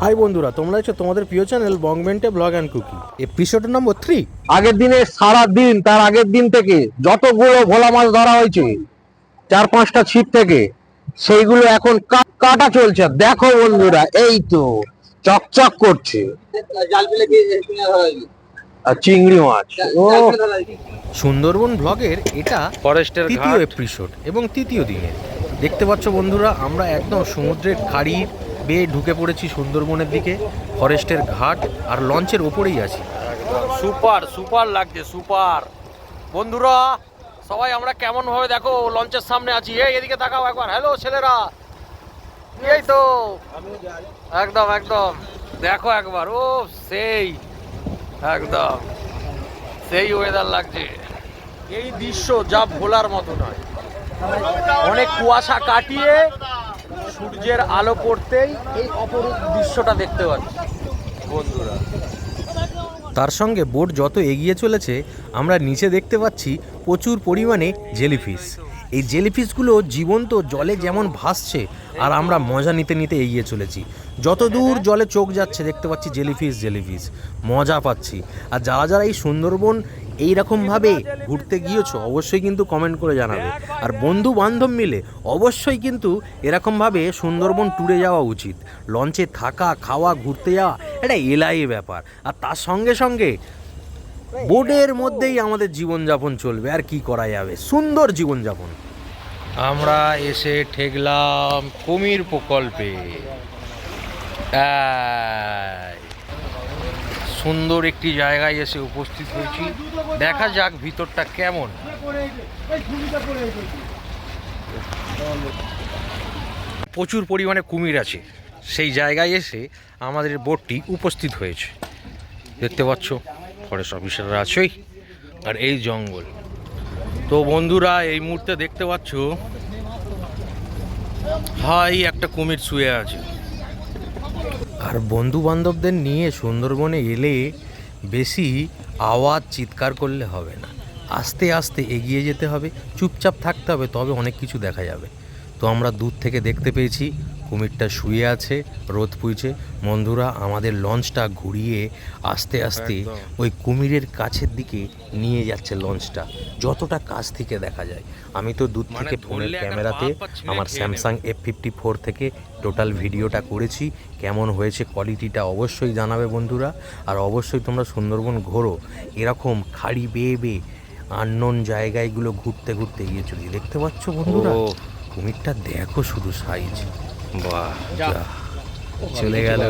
High বন্ধুরা তোমরা হচ্ছে তোমাদের প্রিয় channel বংবেন্টে blog and cookie. Episode number three আগের দিনে সারা দিন তার আগের দিন থেকে যতগুলো ভোলা মাছ ধরা হয়েছে চার পাঁচটা ছিপ থেকে সেইগুলো এখন কা- কাটা চলছে। দেখো বন্ধুরা এই তো চকচক করছে। আর চিংড়ি মাছ। ও। সুন্দরবন ব্লগের এটা ফরেস্টের তৃতীয় এপিসোড এবং তৃতীয় দিনের দেখতে পাচ্ছ বন্ধুরা আমরা একদম সমুদ্রের খাড়ি বেয়ে ঢুকে পড়েছি সুন্দরবনের দিকে। ফরেস্টের ঘাট আর লঞ্চের ওপরেই আছি। সুপার সুপার লাগছে, সুপার। বন্ধুরা, সবাই আমরা কেমন ভাবে দেখো, লঞ্চের সামনে আছি। এই, এদিকে তাকাও একবার। হ্যালো ছেলেরা। এই তো। একদম একদম। দেখো একবার। ও, সেই। একদম। সেই ওয়েদার লাগছে। এই দৃশ্য যা ভোলার মতো নয়। অনেক কুয়াশা কাটিয়ে সূর্যের আলো পড়তেই এই অপরূপ দৃশ্যটা দেখতে পাচ্ছি। বন্ধুরা। তার সঙ্গে বোট যত এগিয়ে চলেছে, আমরা নিচে দেখতে পাচ্ছি প্রচুর পরিমাণে জেলিফিশ। এই জেলিফিশগুলো জীবন্ত জলে যেমন ভাসছে, আর আমরা মজা নিতে নিতে এগিয়ে চলেছি। যত দূর জলে চোখ যাচ্ছে, দেখতে পাচ্ছি জেলিফিশ জেলিফিশ। মজা পাচ্ছি। আর যারা যারা এই সুন্দরবন এইরকমভাবে ঘুরতে গিয়েছো অবশ্যই কিন্তু কমেন্ট করে জানাবে। আর বন্ধু বান্ধব মিলে অবশ্যই কিন্তু এরকমভাবে সুন্দরবন ট্যুরে যাওয়া উচিত। লঞ্চে থাকা খাওয়া ঘুরতে যাওয়া এটা এলাই ব্যাপার। আর তার সঙ্গে সঙ্গে বোর্ডের মধ্যেই আমাদের জীবনযাপন চলবে আর কি করা যাবে? সুন্দর জীবনযাপন। আমরা এসে ঠেকলাম কুমির প্রকল্পে। এই, সুন্দর একটি জায়গায় এসে উপস্থিত হয়েছি। দেখা যাক ভিতরটা কেমন। প্রচুর পরিমাণে কুমির আছে। সেই জায়গায় এসে আমাদের বোটটি উপস্থিত হয়েছে। দেখতে পাচ্ছ ফরেস্ট অফিসাররা আছেই। আর এই জঙ্গল। তো বন্ধুরা, এই মুহূর্তে দেখতে পাচ্ছ, হাই, একটা কুমির শুয়ে আছে। আর বন্ধু বান্ধবদের নিয়ে সুন্দরবনে এলে বেশি আওয়াজ চিৎকার করলে হবে না। আস্তে আস্তে এগিয়ে যেতে হবে, চুপচাপ থাকতে হবে, তবে অনেক কিছু দেখা যাবে। তো আমরা দূর থেকে দেখতে পেয়েছি কুমিরটা শুয়ে আছে রোদ পুইছে। বন্ধুরা আমাদের লঞ্চটা ঘুরিয়ে আস্তে আস্তে ওই কুমিরের কাছের দিকে নিয়ে যাচ্ছে লঞ্চটা। যতটা কাছ থেকে দেখা যায়। আমি তো দূর মানে থেকে ফোনের ক্যামেরাতে আমার স্যামসাং এফ ফিফটি ফোর থেকে টোটাল ভিডিওটা করেছি। কেমন হয়েছে কোয়ালিটিটা অবশ্যই জানাবে বন্ধুরা। আর অবশ্যই তোমরা সুন্দরবন ঘোরো। এরকম খাড়ি বেয়ে বেয়ে আননোন জায়গাগুলো ঘুরতে ঘুরতে গিয়ে চলি দেখতে পাচ্ছ বন্ধুরা? ও। কুমিরটা দেখো শুধু সাইজ বাহ চলে গেল।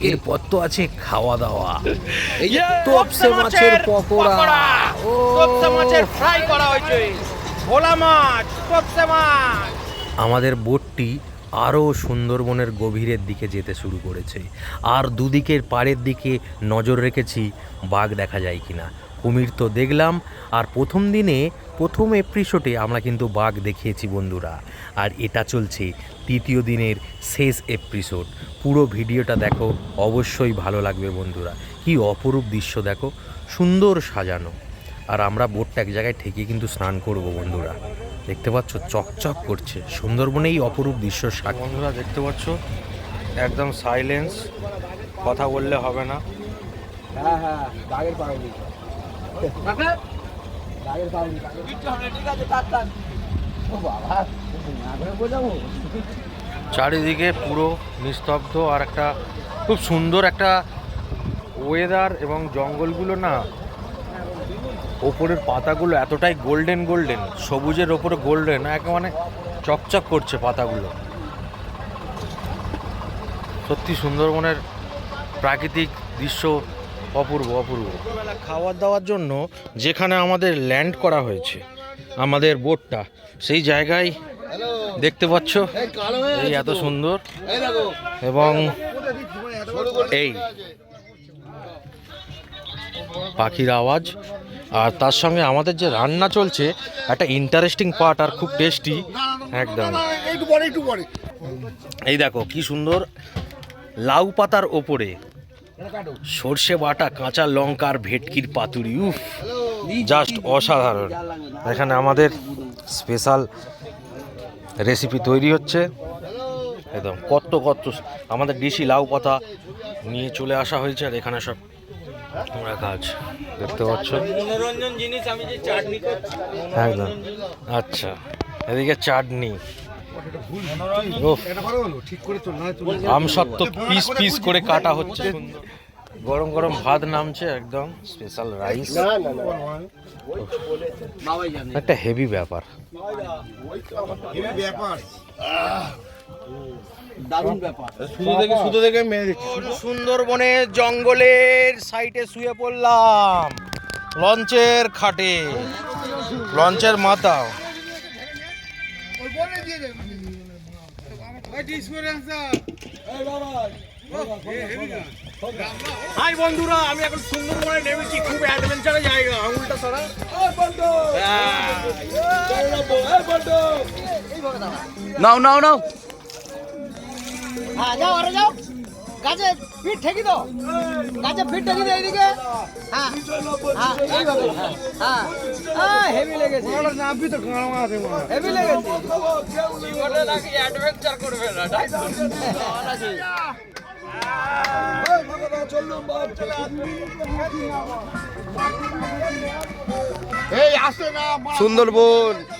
এরপর তো আছে খাওয়া দাওয়া এই যে তোপসে মাছের পকোড়া। তোপসে মাছের ফ্রাই করা হয়েছে। ভোলা মাছ তোপসে মাছ। আমাদের বোটটি আরও সুন্দরবনের গভীরের দিকে যেতে শুরু করেছে। আর দুদিকের পাড়ের দিকে নজর রেখেছি বাঘ দেখা যায় কিনা। কুমির তো দেখলাম আর প্রথম দিনে প্রথম এপ্রিসোডে আমরা কিন্তু বাঘ দেখিয়েছি বন্ধুরা। আর এটা চলছে তৃতীয় দিনের শেষ এপিসোড পুরো ভিডিওটা দেখো অবশ্যই ভালো লাগবে বন্ধুরা। কি অপরূপ দৃশ্য দেখো সুন্দর সাজানো। আর আমরা বোটটা এক জায়গায় ঠেকে কিন্তু স্নান করব বন্ধুরা। দেখতে পাচ্ছ চকচক করছে। সুন্দরবনেই অপরূপ দৃশ্য সাক্ষী বন্ধুরা দেখতে পাচ্ছ? একদম সাইলেন্স কথা বললে হবে না। হ্যাঁ হ্যাঁ চারিদিকে পুরো নিস্তব্ধ আর একটা খুব সুন্দর একটা ওয়েদার এবং জঙ্গলগুলো না, ওপরের পাতাগুলো এতটাই গোল্ডেন গোল্ডেন সবুজের ওপরে গোল্ডেন একেবারে চকচক করছে পাতাগুলো। সত্যি সুন্দরবনের প্রাকৃতিক দৃশ্য অপূর্ব অপূর্ব। বেলা খাওয়ার দাওয়ার জন্য যেখানে আমাদের ল্যান্ড করা হয়েছে আমাদের বোটটা সেই জায়গায় দেখতে পাচ্ছ এই এত সুন্দর। এবং এই পাখির আওয়াজ আর তার সঙ্গে আমাদের যে রান্না চলছে একটা ইন্টারেস্টিং পার্ট আর খুব টেস্টি একদম। এই দেখো কি সুন্দর লাউ পাতার ওপরে সর্ষে বাটা কাঁচা লঙ্কা আর ভেটকির পাতুরি উফ জাস্ট অসাধারণ। এখানে আমাদের স্পেশাল রেসিপি তৈরি হচ্ছে। একদম কত কত আমাদের ডিসি লাউ পাতা নিয়ে চলে আসা হয়েছে আর এখানে সব আমরা কাজ দেখতে পাচ্ছ। করছি একদম। আচ্ছা এদিকে চাটনি। উফ, আম সত্ত্ব পিস পিস করে কাটা হচ্ছে। গরম গরম ভাত নামছে একদম স্পেশাল রাইস একটা হেভি ব্যাপার। শুধু দেখে শুধু দেখে মেরে সুন্দরবনে জঙ্গলের সাইডে শুয়ে পড়লাম। লঞ্চের খাটে। লঞ্চের মাথা হাই বন্ধুরা আমি এখন সুন্দরবনে নেমেছি। খুব অ্যাডভেঞ্চারের জায়গা আঙুলটা সরা। নাও নাও নাও। হ্যাঁ যাও আরে যাও। গাছে ফিট ঠেকি দাও। গাছে ফিট ঠেকি দাও এইদিকে হ্যাঁ হ্যাঁ এইভাবে। হ্যাঁ। হ্যাঁ হেভি লেগেছে। হেভি লেগেছে। জীবনে নাকি অ্যাডভেঞ্চার করবে না তাই তো? সুন্দরবন। Yes,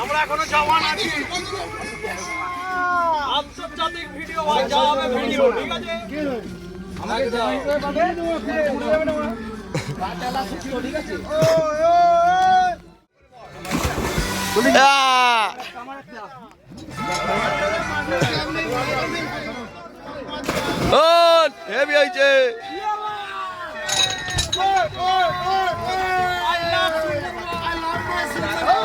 আমরা এখনও জওয়ান আছি। আন্তর্জাতিক ভিডিও যা হবে ভিডিও ঠিক আছে? হেভি হয়েছে।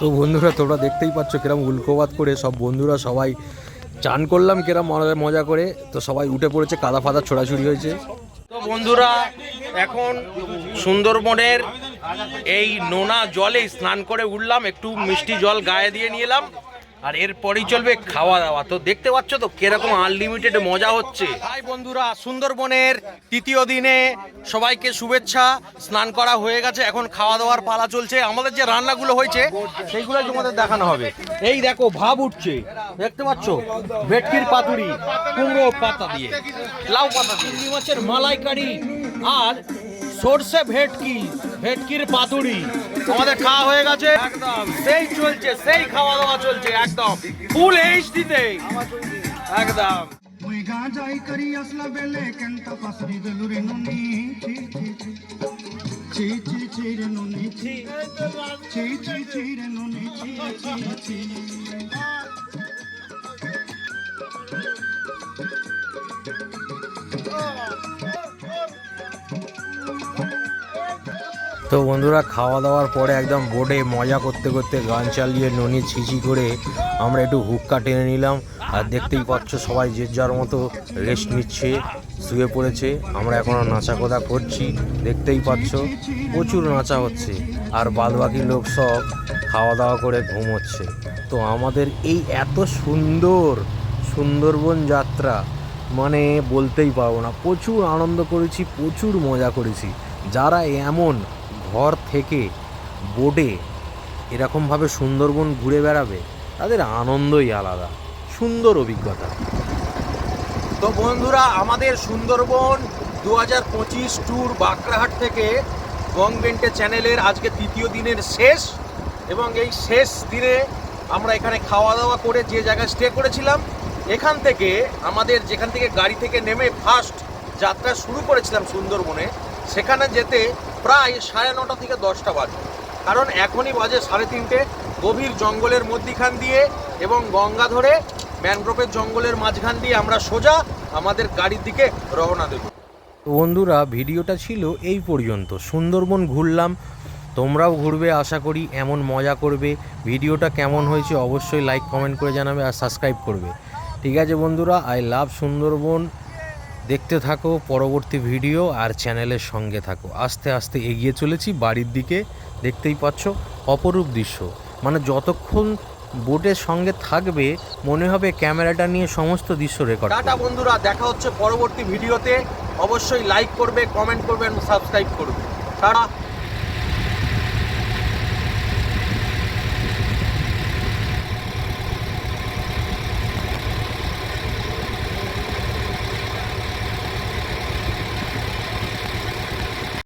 তো বন্ধুরা তোমরা দেখতেই পাচ্ছ কিরম উল্কোবাদ করে সব বন্ধুরা সবাই চান করলাম কেরাম মজা মজা করে, তো সবাই উঠে পড়েছে, কাদা ফাদা ছোড়াছুড়ি হয়েছে। তো বন্ধুরা, এখন সুন্দরবনের এই নোনা জলে স্নান করে উঠলাম, একটু মিষ্টি জল গায়ে দিয়ে নিলাম আর এরপরেই চলবে খাওয়া দাওয়া তো দেখতে পাচ্ছ তো কীরকম আনলিমিটেড মজা হচ্ছে। হাই বন্ধুরা সুন্দরবনের তৃতীয় দিনে সবাইকে শুভেচ্ছা। স্নান করা হয়ে গেছে এখন খাওয়া দাওয়ার পালা চলছে। আমাদের যে রান্নাগুলো হয়েছে সেইগুলো তোমাদের দেখানো হবে। এই দেখো ভাব উঠছে। দেখতে পাচ্ছ? ভেটকির পাতুরি কুমড়ো পাতা দিয়ে লাউ পাতা দিয়ে। মাছের মালাইকারি। আর সর্ষে ভেটকি ভেটকির পাতুরি আমাদের খাওয়া হয়ে গেছে একদম সেই চলছে সেই খাওয়া দাওয়া চলছে একদম ফুল একদম করি আসলা বেলে কেন্ত পাসরি নুনি রে নুনি রে নুনি ছি ছি ছি তো বন্ধুরা খাওয়া দাওয়ার পরে একদম বোর্ডে মজা করতে করতে গান চালিয়ে ননি ছিচি করে আমরা একটু হুক্কা টেনে নিলাম। আর দেখতেই পাচ্ছ সবাই যে যার মতো রেস্ট নিচ্ছে, শুয়ে পড়েছে। আমরা এখনও নাচা কোদা করছি, দেখতেই পাচ্ছ প্রচুর নাচা হচ্ছে। আর বাদবাকি লোক সব খাওয়া দাওয়া করে ঘুমোচ্ছে। তো আমাদের এই এত সুন্দর সুন্দরবন যাত্রা মানে বলতেই পারব না, প্রচুর আনন্দ করেছি, প্রচুর মজা করেছি। যারা এমন ঘর থেকে বোটে এরকমভাবে সুন্দরবন ঘুরে বেড়াবে, তাদের আনন্দই আলাদা, সুন্দর অভিজ্ঞতা। তো বন্ধুরা, আমাদের সুন্দরবন দু হাজার পঁচিশ ট্যুর বাঁকড়াহাট থেকে বংবেন্টে চ্যানেলের আজকে তৃতীয় দিনের শেষ এবং এই শেষ দিনে আমরা এখানে খাওয়া দাওয়া করে যে জায়গায় স্টে করেছিলাম, এখান থেকে আমাদের যেখান থেকে গাড়ি থেকে নেমে ফার্স্ট যাত্রা শুরু করেছিলাম সুন্দরবনে, সেখানে যেতে প্রায় সাড়ে নটা থেকে দশটা বাজে। কারণ এখনই বাজে সাড়ে তিনটে। গভীর জঙ্গলের মধ্যিখান দিয়ে এবং গঙ্গা ধরে ম্যানগ্রোভের জঙ্গলের মাঝখান দিয়ে আমরা সোজা আমাদের গাড়ির দিকে রওনা দেব। তো বন্ধুরা, ভিডিওটা ছিল এই পর্যন্ত। সুন্দরবন ঘুরলাম। তোমরাও ঘুরবে, আশা করি এমন মজা করবে। ভিডিওটা কেমন হয়েছে অবশ্যই লাইক কমেন্ট করে জানাবে আর সাবস্ক্রাইব করবে। ঠিক আছে বন্ধুরা আই লাভ সুন্দরবন। দেখতে থাকো পরবর্তী ভিডিও আর চ্যানেলের সঙ্গে থাকো। আস্তে আস্তে এগিয়ে চলেছি বাড়ির দিকে দেখতেই পাচ্ছ অপরূপ দৃশ্য। মানে যতক্ষণ বোটের সঙ্গে থাকবে মনে হবে ক্যামেরাটা নিয়ে সমস্ত দৃশ্য রেকর্ড টাটা বন্ধুরা দেখা হচ্ছে পরবর্তী ভিডিওতে। অবশ্যই লাইক করবে কমেন্ট করবে এবং সাবস্ক্রাইব করবে। তারা